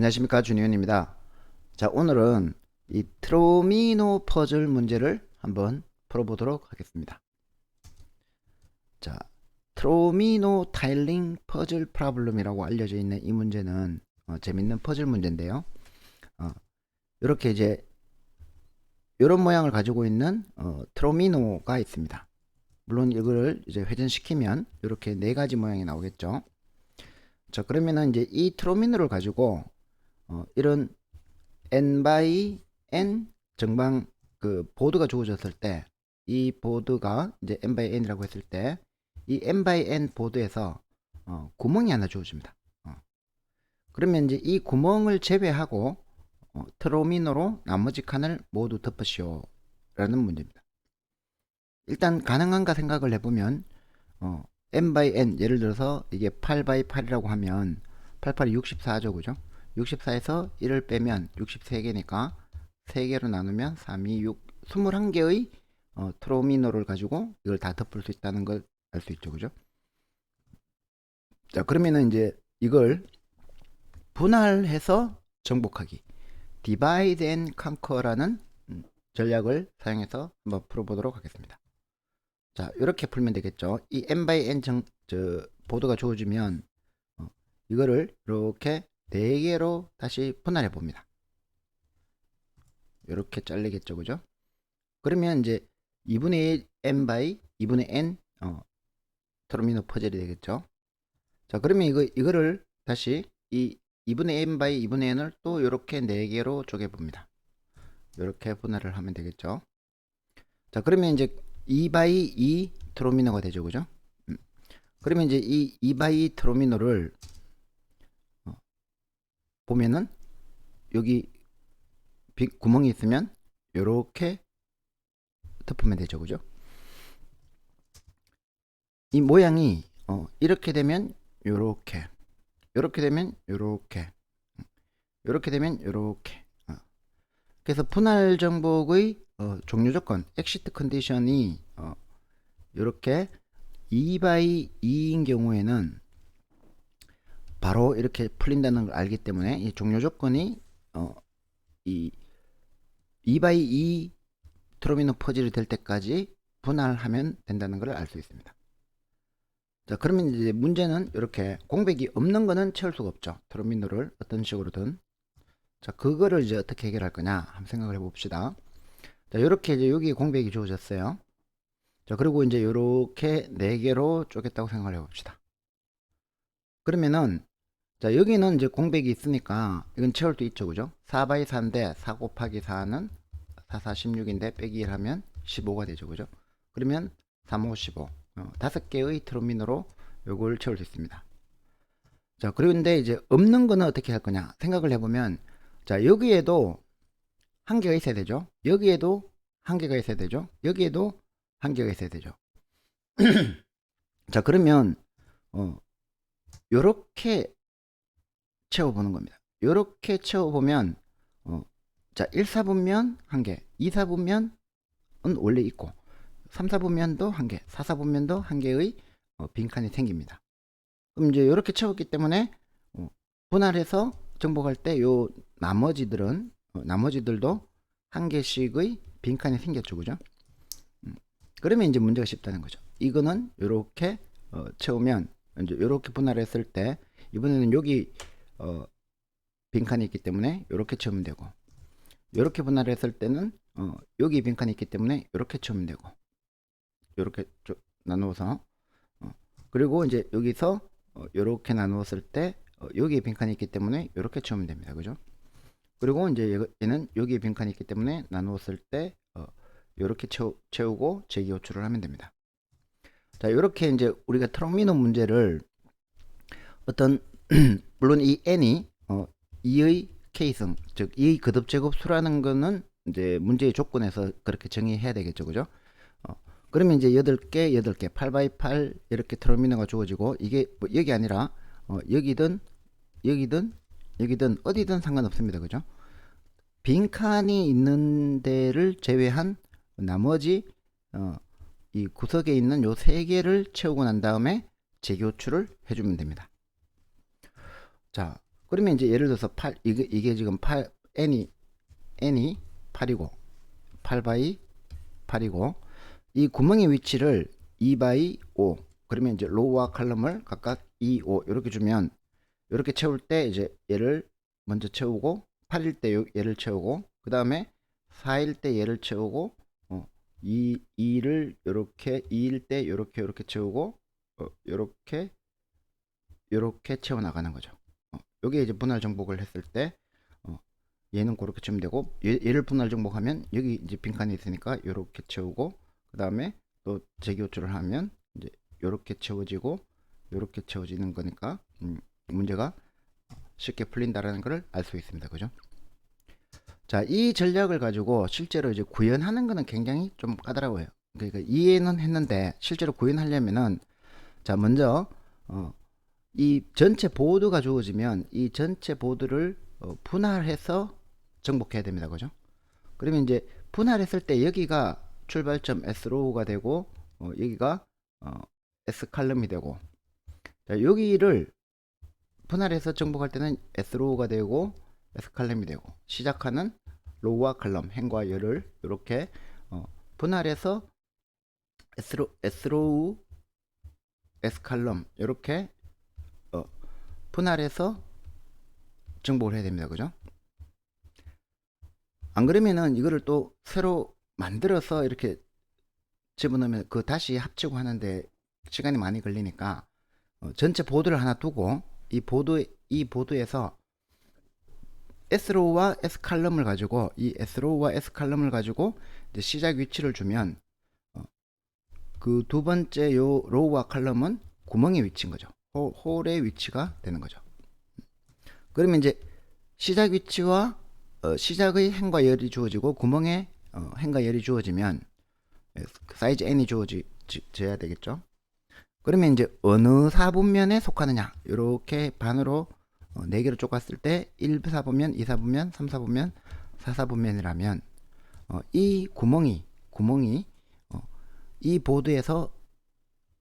안녕하십니까 준희원입니다. 자 오늘은 이 트로미노 퍼즐 문제를 한번 풀어보도록 하겠습니다. 자 트로미노 타일링 퍼즐 프로블럼이라고 알려져 있는 이 문제는 어, 재밌는 퍼즐 문제인데요. 어, 이렇게 이제 이런 모양을 가지고 있는 어, 트로미노가 있습니다. 물론 이거를 이제 회전시키면 이렇게 네 가지 모양이 나오겠죠. 자 그러면은 이제 이 트로미노를 가지고 어, 이런 n by n 정방 그 보드가 주어졌을 때 이 보드가 이제 n by n이라고 했을 때 이 n by n 보드에서 어, 구멍이 하나 주어집니다. 어. 그러면 이제 이 구멍을 제외하고 어, 트로미노로 나머지 칸을 모두 덮으시오 라는 문제입니다. 일단 가능한가 생각을 해보면 어, n by n 예를 들어서 이게 8 by 8이라고 하면 88이 64죠 그죠 64에서 1을 빼면 63개니까 3개로 나누면 3, 2, 6 21개의 어, 트로미노를 가지고 이걸 다 덮을 수 있다는 걸 알 수 있죠. 그죠? 자 그러면은 이제 이걸 분할해서 정복하기. divide and conquer라는 음, 전략을 사용해서 한번 풀어보도록 하겠습니다. 자 이렇게 풀면 되겠죠. 이 n by n 정, 저, 보드가 주어지면 어, 이거를 이렇게 4개로 다시 분할해 봅니다. 이렇게 잘리겠죠 그죠? 그러면 이제 2분의 1 n by 2분의 n 어, 트로미노 퍼즐이 되겠죠? 자 그러면 이거 이거를 다시 이 2분의 n by 2분의 n을 또 이렇게 4개로 쪼개 봅니다. 이렇게 분할을 하면 되겠죠? 자 그러면 이제 2 by 2 트로미노가 되죠 그죠? 음. 그러면 이제 이 2 by 2 트로미노를 어, 보면은 여기 비, 구멍이 있으면 이렇게 덮으면 되죠 그죠 이 모양이 어, 이렇게 되면 요렇게 요렇게 되면 요렇게 요렇게 되면 요렇게 어. 그래서 분할 정복의 어, 종료 조건 엑시트 컨디션이 어, 요렇게 2by 2인 경우에는 바로 이렇게 풀린다는 걸 알기 때문에 이 종료 조건이 어, 이 2by 2 트로미노 퍼즐이 될 때까지 분할하면 된다는 걸 알 수 있습니다. 자, 그러면 이제 문제는 이렇게 공백이 없는 거는 채울 수가 없죠. 트로미노를 어떤 식으로든. 자, 그거를 이제 어떻게 해결할 거냐 한번 생각을 해봅시다. 자, 이렇게 이제 여기 공백이 주어졌어요. 자, 그리고 이제 이렇게 네 개로 쪼갰다고 생각을 해봅시다. 그러면은 자, 여기는 이제 공백이 있으니까 이건 채울 수 있죠, 그죠? 4 바이 4인데 4 곱하기 4는 4, 4, 16인데 빼기 1 하면 15가 되죠, 그죠? 그러면 3, 5, 15. 어, 5개의 트로미노로 요걸 채울 수 있습니다. 자, 그런데 이제 없는 거는 어떻게 할 거냐 생각을 해보면 자, 여기에도 한 개가 있어야 되죠. 여기에도 한 개가 있어야 되죠. 여기에도 한 개가 있어야 되죠. 자, 그러면 어, 요렇게 채워보는 겁니다. 요렇게 채워보면 어, 자 1, 4분면 한 개, 2, 4분면은 원래 있고 3, 4분면도 한 개, 4, 4분면도 한 개의 어, 빈칸이 생깁니다. 그럼 이제 이렇게 채웠기 때문에 어, 분할해서 정복할 때 요 나머지들은 어, 나머지들도 한 개씩의 빈칸이 생겼죠, 그죠? 음, 그러면 이제 문제가 쉽다는 거죠. 이거는 이렇게 어, 채우면 이제 이렇게 분할했을 때 이번에는 여기 어, 빈칸이 있기 때문에 이렇게 채우면 되고 이렇게 분할했을 때는 어, 여기 빈칸이 있기 때문에 이렇게 채우면 되고 이렇게 나누어서 어, 그리고 이제 여기서 어, 이렇게 나누었을 때 어, 여기 빈칸이 있기 때문에 이렇게 채우면 됩니다. 그죠? 그리고 이제 얘는 여기 빈칸이 있기 때문에 나누었을 때 어, 이렇게 채우, 채우고 재기 호출을 하면 됩니다. 자 이렇게 이제 우리가 트로미노 문제를 어떤 물론 이 n이 어, 2의 k승 즉 2의 거듭 제곱 수라는 거는 이제 문제의 조건에서 그렇게 정의해야 되겠죠. 그죠? 어, 그러면 이제 8개 8개 8x8 이렇게 트로미노가 주어지고 이게 뭐 여기 아니라 어, 여기든 여기든 여기든 어디든 상관없습니다. 그죠? 빈칸이 있는 데를 제외한 나머지 어, 이 구석에 있는 요 세 개를 채우고 난 다음에 재교출을 해주면 됩니다 자 그러면 이제 예를 들어서 8 이게 이게 지금 8 n이 n이 8이고 8 바이 8이고 이 구멍의 위치를 2 바이 5 그러면 이제 로우와 칼럼을 각각 2, 5 이렇게 주면 이렇게 채울 때 이제 얘를 먼저 채우고 8일 때 요- 얘를 채우고 그 다음에 4일 때 얘를 채우고 어, 2, 2를 요렇게 2일 때 요렇게 요렇게 채우고 어, 요렇게 요렇게 채워 나가는 거죠. 어, 요게 이제 분할 정복을 했을 때 어, 얘는 그렇게 채우면 되고 얘, 얘를 분할 정복하면 여기 이제 빈칸이 있으니까 요렇게 채우고 그 다음에 또 재교출을 하면 이제 요렇게 채워지고 요렇게 채워지는 거니까 음, 문제가 쉽게 풀린다라는 것을 알 수 있습니다. 그죠? 자, 이 전략을 가지고 실제로 이제 구현하는 거는 굉장히 좀 까다로워요. 그러니까 이해는 했는데 실제로 구현하려면은 자, 먼저 어, 이 전체 보드가 주어지면 이 전체 보드를 어, 분할해서 정복해야 됩니다. 그죠? 그러면 이제 분할했을 때 여기가 출발점 S로우가 되고 어, 여기가 어, S 칼럼이 되고 자, 여기를 분할해서 정복할 때는 S로우가 되고 S 칼럼이 되고 시작하는 로우와 칼럼 행과 열을 이렇게 어, 분할해서 S로, S로우 S 칼럼 이렇게 어, 분할해서 정복을 해야 됩니다. 그죠? 안 그러면은 이거를 또 새로 만들어서 이렇게 집어넣으면 그 다시 합치고 하는데 시간이 많이 걸리니까 어, 전체 보드를 하나 두고 이 보드 이 보드에서 S로우와 S 칼럼을 가지고 이 S로우와 S 칼럼을 가지고 이제 시작 위치를 주면 그 두 번째 요 로우와 칼럼은 구멍의 위치인 거죠. 홀, 홀의 위치가 되는 거죠. 그러면 이제 시작 위치와 어, 시작의 행과 열이 주어지고 구멍에 어, 행과 열이 주어지면 에, 사이즈 n이 주어져야 되겠죠. 그러면 이제 어느 4분면에 속하느냐 이렇게 반으로 어, 4개로 쪼갔을 때 1, 4분면, 2, 4분면, 3, 4분면, 4, 4분면이라면 어, 이 구멍이 구멍이 어, 이 보드에서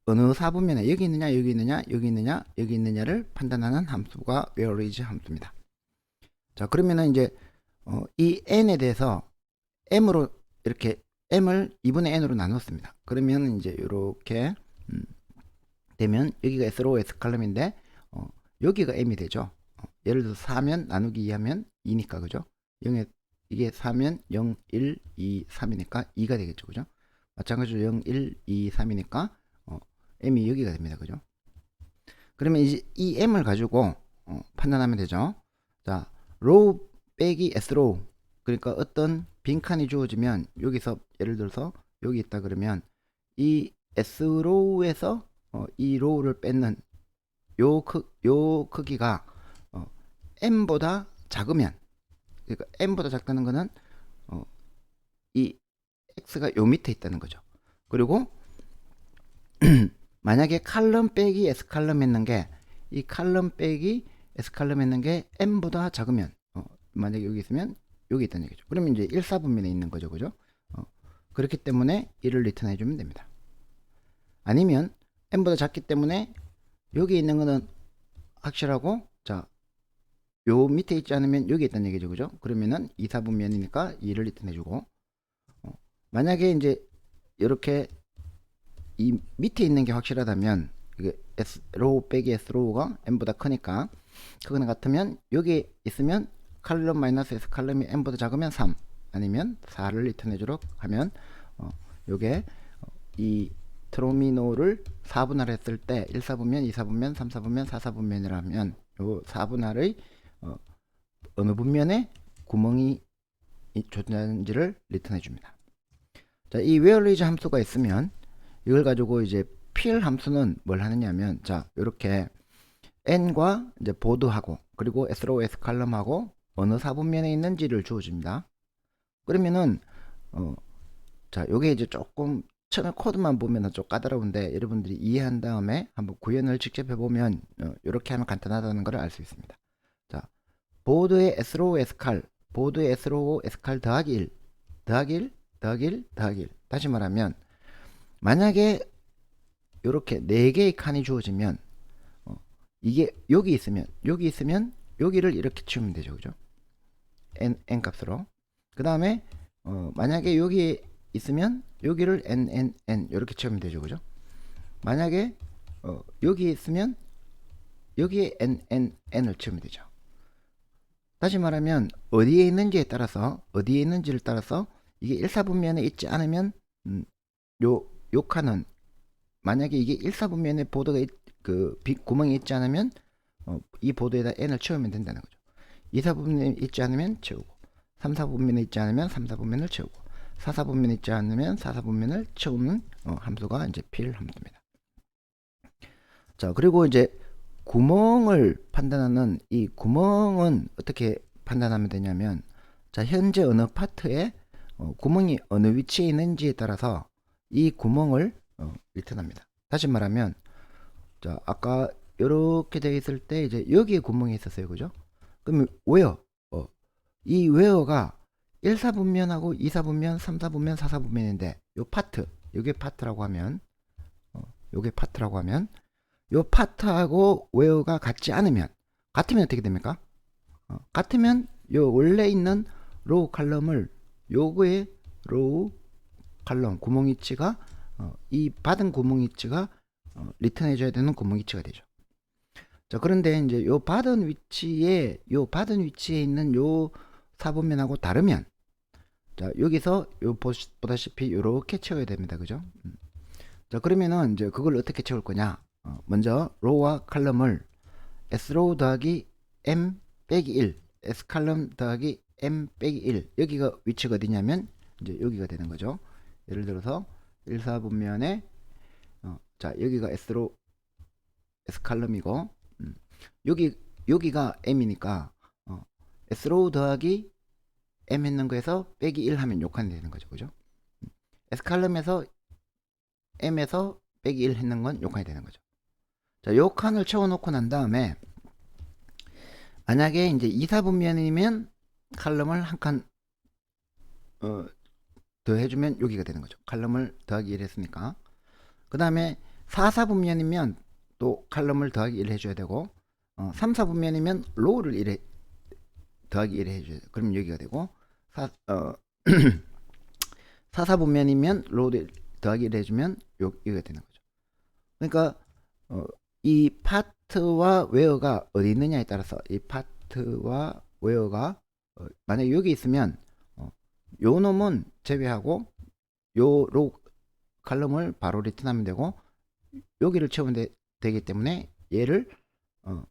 어느 4분면에 여기 있느냐 여기 있느냐 여기 있느냐 여기 있느냐를 판단하는 함수가 where is 함수입니다. 자 그러면은 이제 어, 이 n에 대해서 m으로 이렇게 m을 2분의 n으로 나눴습니다. 그러면 이제 이렇게 음, 되면 여기가 S로 S 칼럼인데 어, 여기가 M이 되죠. 어, 예를 들어서 4면 나누기 2하면 2니까 그죠? 0에 이게 4면 0, 1, 2, 3이니까 2가 되겠죠. 그죠? 마찬가지로 0, 1, 2, 3이니까 어, M이 여기가 됩니다. 그죠? 그러면 이제 이 M을 가지고 어, 판단하면 되죠. 자, 로우 빼기 S로우 그러니까 어떤 빈칸이 주어지면 여기서 예를 들어서 여기 있다 그러면 이 S로우에서 어, 이 로우를 뺏는 요, 크, 요 크기가 어, m보다 작으면 그러니까 m보다 작다는 거는 어, 이 x가 요 밑에 있다는 거죠. 그리고 만약에 칼럼 빼기 s 칼럼 했는 게 이 칼럼 빼기 s 칼럼 했는 게 m보다 작으면 어, 만약에 여기 있으면 여기 있다는 얘기죠. 그러면 이제 1, 4분면에 있는 거죠. 그죠? 어, 그렇기 때문에 이를 리턴해 주면 됩니다. 아니면 m보다 작기 때문에 여기 있는 거는 확실하고 자, 요 밑에 있지 않으면 여기 있다는 얘기죠. 그죠? 그러면은 2, 4분면이니까 2를 리턴해 주고 어, 만약에 이제 이렇게 이 밑에 있는 게 확실하다면 이게 S 로우 빼기 S 로우가 m보다 크니까 그거는 같으면 여기 있으면 칼럼 마이너스 S 칼럼이 m보다 작으면 3 아니면 4를 리턴해 주도록 하면 어, 요게 어, 이 트로미노를 4분할 했을 때 1, 4분면, 2, 4분면, 3, 4분면, 4, 4분면이라면 요 4분할의 어, 어느 분면에 구멍이 이- 존재하는지를 리턴해 줍니다. 자, 이 is 함수가 있으면 이걸 가지고 이제 필 함수는 뭘 하느냐면 자, 이렇게 n과 이제 보드하고 그리고 s로 s 칼럼하고 어느 4분면에 있는지를 주어 줍니다. 그러면은 어, 자, 요게 이제 조금 처음에 코드만 보면 좀 까다로운데 여러분들이 이해한 다음에 한번 구현을 직접 해보면 어, 이렇게 하면 간단하다는 걸 알 수 있습니다. 자, 보드의 S로 S칼, 보드의 S로 S칼 더하기 1, 더하기 1, 더하기 1, 더하기 1. 다시 말하면 만약에 이렇게 네 개의 칸이 주어지면 어, 이게 여기 있으면 여기 있으면 여기를 이렇게 치우면 되죠. 그죠? n, n 값으로. 그 다음에, 어, 만약에 여기 있으면 여기를 n, n, n 이렇게 채우면 되죠. 그죠? 만약에, 어, 여기 있으면 여기에 n, n, n을 채우면 되죠. 다시 말하면 어디에 있는지에 따라서 어디에 있는지를 따라서 이게 1, 4분면에 있지 않으면 음, 요, 요 칸은 만약에 이게 1, 4분면에 보드가 있- 그 비- 구멍이 있지 않으면 어, 이 보드에다 n을 채우면 된다는 거죠. 2, 4분면에 있지 않으면 채우고 3, 4분면에 있지 않으면 3, 4분면을 채우고 4, 4분면에 있지 않으면 4, 4분면을 채우는 어, 함수가 이제 필 함수입니다. 자, 그리고 이제 구멍을 판단하는 이 구멍은 어떻게 판단하면 되냐면 자, 현재 어느 파트에 어, 구멍이 어느 위치에 있는지에 따라서 이 구멍을 어, 리턴합니다. 다시 말하면 자, 아까 이렇게 되어 있을 때 이제 여기에 구멍이 있었어요. 그죠? 그러면 웨어 어, 이 웨어가 1, 4분면하고 2, 4분면, 3, 4분면, 4, 4분면인데 요 파트, 요게 파트라고 하면 어, 요게 파트라고 하면 요 파트하고 웨어가 같지 않으면 같으면 어떻게 됩니까? 어, 같으면 요 원래 있는 로우 칼럼을 요거의 로우 칼럼 구멍 위치가 어, 이 받은 구멍 위치가 어, 리턴해 줘야 되는 구멍 위치가 되죠. 자 그런데 이제 요 받은 위치에 요 받은 위치에 있는 요 사분면하고 다르면 자 여기서 요 보시- 보다시피 요렇게 채워야 됩니다. 그죠? 음. 자 그러면은 이제 그걸 어떻게 채울 거냐? 어, 먼저 로우와 칼럼을 s로우 더하기 m 빼기 1 s 칼럼 더하기 m 빼기 1 여기가 위치가 어디냐면 이제 여기가 되는 거죠. 예를 들어서 1, 4분면에 어, 자 여기가 s로 s 칼럼이고 음, 여기 여기가 m이니까 어, s로우 더하기 m 했는 거에서 빼기 1 하면 요칸이 되는 거죠. 그죠? 음, s 칼럼에서 m에서 빼기 1 했는 건 요칸이 되는 거죠. 자, 요 칸을 채워놓고 난 다음에 만약에 이제 2, 4분면이면 칼럼을 한 칸 어, 더 해주면 여기가 되는 거죠. 칼럼을 더하기 1 했으니까. 그 다음에 4, 4분면이면 또 칼럼을 더하기 1 해줘야 되고 어, 3, 4분면이면 로우를 1 해 더하기 1 해줘야 돼요. 그럼 여기가 되고 4, 어, 4, 4분면이면 로우를 더하기 1 해주면 요, 여기가 되는 거죠. 그러니까 어, 이 파트와 웨어가 어디 있느냐에 따라서 이 파트와 웨어가 어, 만약에 여기 있으면 어, 요 놈은 제외하고 요로 칼럼을 바로 리턴하면 되고 여기를 채우면 되, 되기 때문에 얘를 어,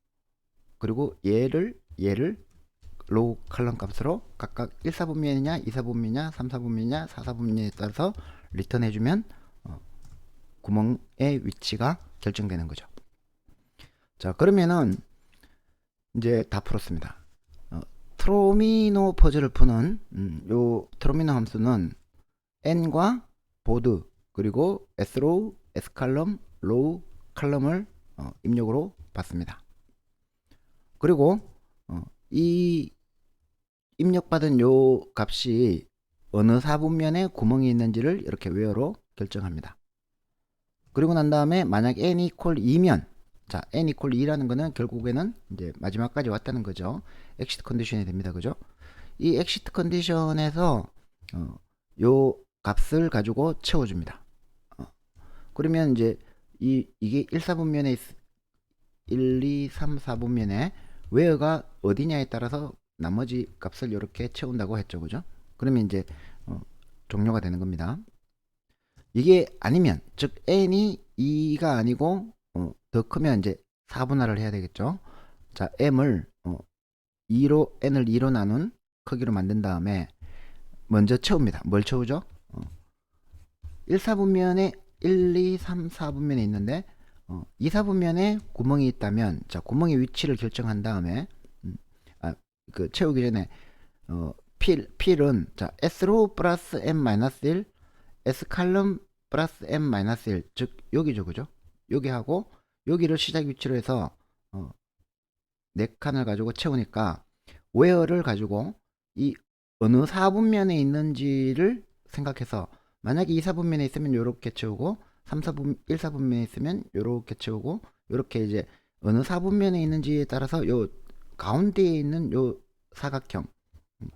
그리고 얘를 얘를 로우 칼럼 값으로 각각 1, 4분면이냐 2, 4분면이냐 3, 4분면이냐 4, 4분면에 따라서 리턴해주면 어, 구멍의 위치가 결정되는 거죠. 자 그러면은 이제 다 풀었습니다. 어, 트로미노 퍼즐을 푸는 음, 요 트로미노 함수는 n과 보드 그리고 s로우, s칼럼, 로우 칼럼을 어, 입력으로 받습니다. 그리고 어, 이 입력받은 요 값이 어느 사분면에 구멍이 있는지를 이렇게 웨어로 결정합니다. 그리고 난 다음에 만약 n 이퀄 2면 자 n 이퀄 2라는 거는 결국에는 이제 마지막까지 왔다는 거죠. 엑시트 컨디션이 됩니다. 그죠? 이 엑시트 컨디션에서 어, 요 값을 가지고 채워 줍니다. 어, 그러면 이제 이 이게 1, 4분면에 있, 1, 2, 3, 4분면에 웨어가 어디냐에 따라서 나머지 값을 이렇게 채운다고 했죠. 그죠? 그러면 이제 어, 종료가 되는 겁니다. 이게 아니면 즉 n이 2가 아니고 어, 더 크면 이제 4분할을 해야 되겠죠. 자, m을 어, 2로 n을 2로 나눈 크기로 만든 다음에 먼저 채웁니다. 뭘 채우죠? 어, 1, 4분면에 1, 2, 3, 4분면에 있는데 어, 2, 4분면에 구멍이 있다면 자, 구멍의 위치를 결정한 다음에 음, 아, 그 채우기 전에 어, 필, 필은 자, s로 플러스 m 마이너스 1 S 칼럼 플러스 M 마이너스 1, 즉 여기죠, 그죠? 여기 하고 여기를 시작 위치로 해서 어, 네 칸을 가지고 채우니까 웨어를 가지고 이 어느 4분면에 있는지를 생각해서 만약에 2, 4분면에 있으면 요렇게 채우고 3, 4분, 1, 4분면에 있으면 요렇게 채우고 요렇게 이제 어느 4분면에 있는지에 따라서 요 가운데에 있는 요 사각형 음,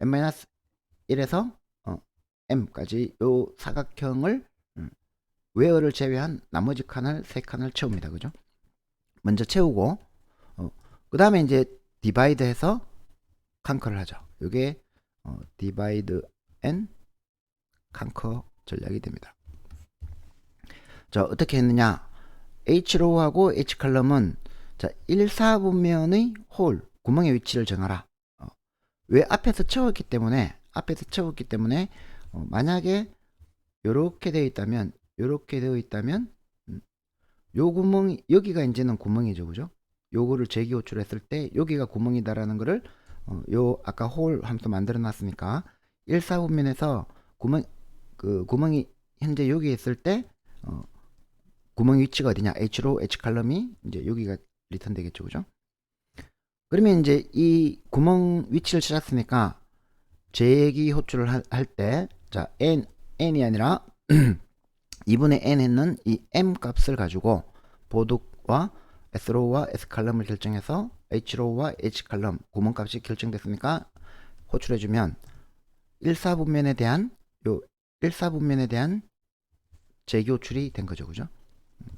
n-1에서 어, m까지 요 사각형을 음, 웨어를 제외한 나머지 칸을 세 칸을 채웁니다. 그죠? 먼저 채우고 어, 그 다음에 이제 디바이드 해서 컨커를 하죠. 이게 어, 디바이드 앤 컨커 전략이 됩니다. 자 어떻게 했느냐 H로우하고 H컬럼은 자 1, 4분면의 홀 구멍의 위치를 정하라 어, 왜 앞에서 채웠기 때문에 앞에서 채웠기 때문에 어, 만약에 이렇게 되어 있다면 이렇게 되어 있다면 음, 요 구멍이 여기가 이제는 구멍이죠 그죠? 요거를 재기 호출했을 때 여기가 구멍이다라는 거를 어, 요 아까 홀 함수 만들어 놨으니까 1, 4분면에서 구멍 그 구멍이 현재 여기 있을 때 어, 구멍 위치가 어디냐? H로 H 칼럼이 이제 여기가 리턴 되겠죠 그죠? 그러면 이제 이 구멍 위치를 찾았으니까 재기 호출을 할 때자 n n이 아니라 2분의 n 했는 이 m 값을 가지고 보드와 s로우와 s 칼럼을 결정해서 h로우와 h 칼럼 구멍 값이 결정됐으니까 호출해주면 1, 4분면에 대한 요 1, 4분면에 대한 재기 호출이 된 거죠. 그죠?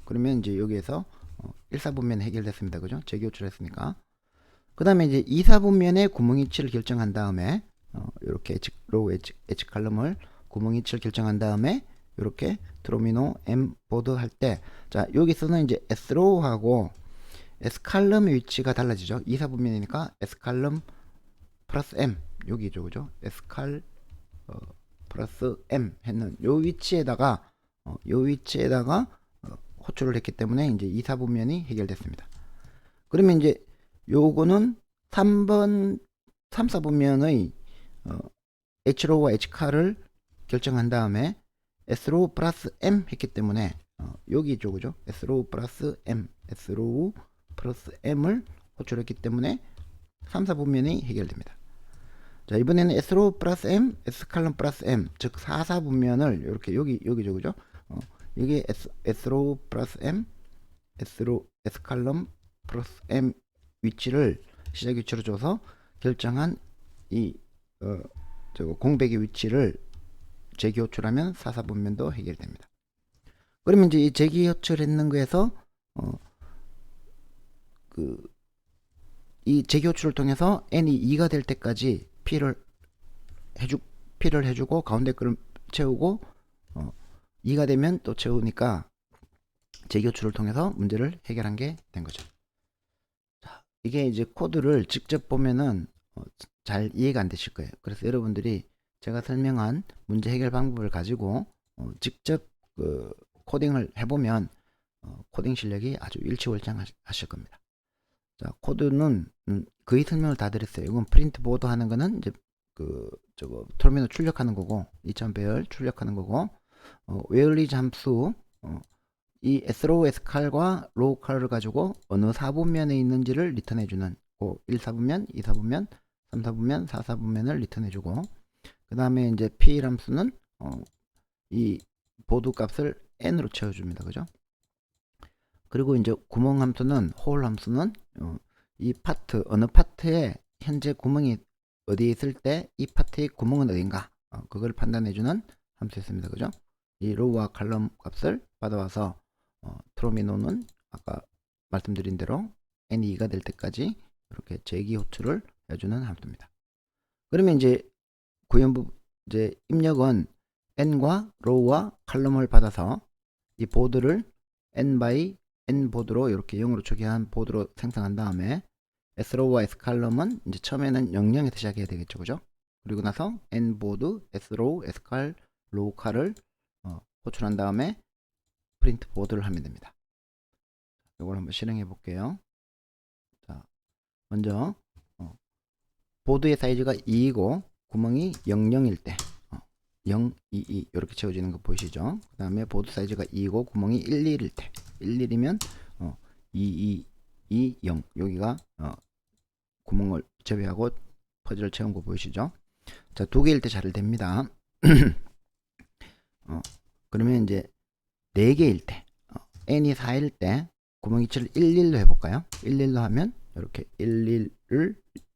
그러면 이제 여기에서 어, 1, 4분면 해결됐습니다. 그죠? 재기 호출했으니까. 그 다음에 이제 2, 4분면의 구멍 위치를 결정한 다음에 어, 이렇게 H, 로우 H, H 칼럼을 구멍 위치를 결정한 다음에 이렇게 트로미노 M 보드 할 때 자 여기서는 이제 S 로우하고 S 칼럼의 위치가 달라지죠. 2, 4분면이니까 S 칼럼 플러스 M. 여기죠 그죠? S 칼 어, 플러스 M 했는 요 위치에다가 어, 요 위치에다가 어, 호출을 했기 때문에 이제 2, 4분면이 해결됐습니다. 그러면 이제 요거는 3번 3, 4분면의 어, H로우와 H칼을 결정한 다음에 S로우 플러스 M 했기 때문에 어, 여기 있죠 그죠? S로우 플러스 M. S로우 플러스 M을 호출했기 때문에 3, 4분면이 해결됩니다. 자 이번에는 S로우 플러스 M S칼럼 플러스 M. 즉 4, 4분면을 이렇게 여기 여기죠 그죠? 어, 여기 S, S로우 플러스 M S로 S칼럼 플러스 M 위치를 시작 위치로 줘서 결정한 이 어, 저거 공백의 위치를 재기 호출하면 사사분면도 해결됩니다. 그러면 이제 이 재기 호출했는 거에서 어, 그 이 재기 호출을 통해서 n이 2가 될 때까지 p를 해주 p를 해주고 가운데 거를 채우고 어, 2가 되면 또 채우니까 재기 호출을 통해서 문제를 해결한 게 된 거죠. 자, 이게 이제 코드를 직접 보면은 어, 잘 이해가 안 되실 거예요. 그래서 여러분들이 제가 설명한 문제 해결 방법을 가지고 어, 직접 그 코딩을 해보면 어, 코딩 실력이 아주 일치월장하실 겁니다. 자, 코드는 음, 거의 설명을 다 드렸어요. 이건 프린트 보드 하는 거는 이제 그 저거 터미널 출력하는 거고 2000 배열 출력하는 거고 어, 웨얼리즈 함수 어, 이 s로우 s칼과 로우 칼을 가지고 어느 4분면에 있는지를 리턴해주는 그 1, 4분면, 2, 4분면, 3, 4분면, 4, 4분면을 리턴해주고 그 다음에 이제 p 함수는 어, 이 보드 값을 n으로 채워줍니다. 그죠? 그리고 이제 구멍 함수는 홀 함수는 어, 이 파트 어느 파트에 현재 구멍이 어디에 있을 때 이 파트의 구멍은 어딘가 어, 그걸 판단해주는 함수였습니다. 그죠? 이 로우와 칼럼 값을 받아와서 어, 트로미노는 아까 말씀드린 대로 n이 2가 될 때까지 이렇게 재기 호출을 해주는 함수입니다. 그러면 이제 구현부 이제 입력은 n과 로우와 칼럼을 받아서 이 보드를 n by n 보드로 이렇게 0으로 초기한 보드로 생성한 다음에 s로우와 s칼럼은 이제 처음에는 00에서 시작해야 되겠죠. 그죠? 그리고 나서 n 보드 s로우 s칼 로우 칼을 어, 호출한 다음에 프린트 보드를 하면 됩니다. 이걸 한번 실행해 볼게요. 자 먼저 어, 보드의 사이즈가 2이고 구멍이 00일 때 어, 0, 2, 2 이렇게 채워지는 거 보이시죠? 그 다음에 보드 사이즈가 2이고 구멍이 11일 때 11이면 어, 2, 2, 2, 0 여기가 어, 구멍을 제외하고 퍼즐을 채운 거 보이시죠? 자 두 개일 때 잘 됩니다. 어, 그러면 이제 네 개일 때 어, n이 4일 때 구멍 위치를 11로 해볼까요? 11로 하면 이렇게 11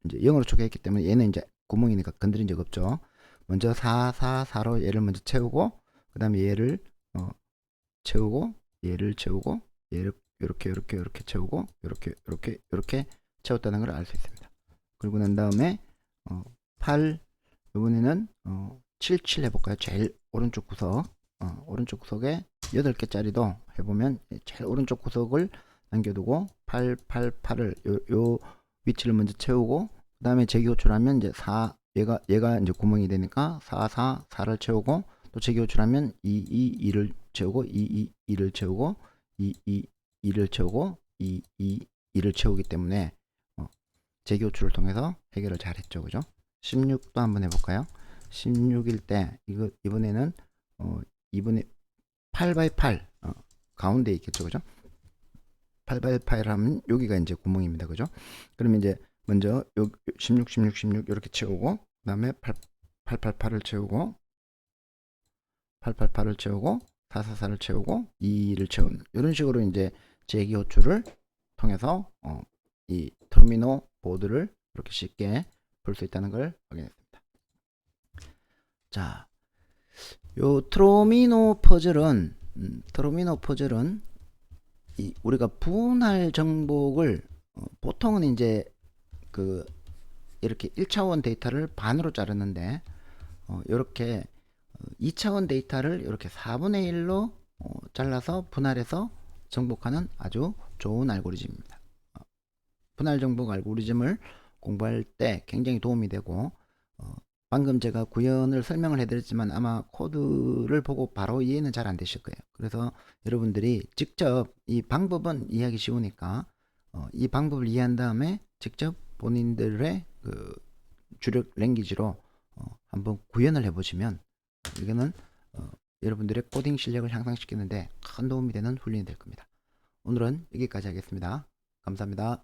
이제 0으로 초기했기 때문에 얘는 이제 구멍이니까 건드린 적 없죠. 먼저 4, 4, 4로 얘를 먼저 채우고 그 다음에 얘를 어, 채우고 얘를 채우고 얘를 이렇게 이렇게 이렇게 채우고 이렇게 이렇게 이렇게 채웠다는 걸 알 수 있습니다. 그리고 난 다음에 어, 8 이번에는 어, 7, 7 해볼까요? 제일 오른쪽 구석 어, 오른쪽 구석에 8개짜리도 해보면 제일 오른쪽 구석을 남겨두고 8, 8, 8을 요, 요 위치를 먼저 채우고 그 다음에 재기호출하면 이제 4 얘가 얘가 이제 구멍이 되니까 4, 4, 4를 채우고 또 재기호출하면 2, 2, 2를 채우고 2, 2, 2를 채우고 2, 2, 2를 채우고 2, 2, 2를 채우기 때문에 어, 재기호출을 통해서 해결을 잘 했죠. 그죠? 16도 한번 해볼까요? 16일 때 이거 이번에는 어, 이번에 8 x 8 어, 가운데 있겠죠. 그죠? 8 x 8 하면 여기가 이제 구멍입니다. 그죠? 그러면 이제 먼저 요 16 16 16 이렇게 채우고 그 다음에 8 888을 채우고 888을 채우고 444를 채우고 2를 채우는 이런 식으로 이제 제기 호출을 통해서 어, 이 터미노 보드를 이렇게 쉽게 볼 수 있다는 걸 확인했습니다. 자, 요 트로미노 퍼즐은 음, 트로미노 퍼즐은 이 우리가 분할 정복을 어, 보통은 이제 그 이렇게 1차원 데이터를 반으로 자르는데 어, 이렇게 2차원 데이터를 이렇게 4분의 1로 어, 잘라서 분할해서 정복하는 아주 좋은 알고리즘입니다. 어, 분할 정복 알고리즘을 공부할 때 굉장히 도움이 되고 어, 방금 제가 구현을 설명을 해드렸지만 아마 코드를 보고 바로 이해는 잘 안 되실 거예요. 그래서 여러분들이 직접 이 방법은 이해하기 쉬우니까 어, 이 방법을 이해한 다음에 직접 본인들의 그 주력 랭귀지로 어, 한번 구현을 해보시면 이거는 어, 여러분들의 코딩 실력을 향상시키는데 큰 도움이 되는 훈련이 될 겁니다. 오늘은 여기까지 하겠습니다. 감사합니다.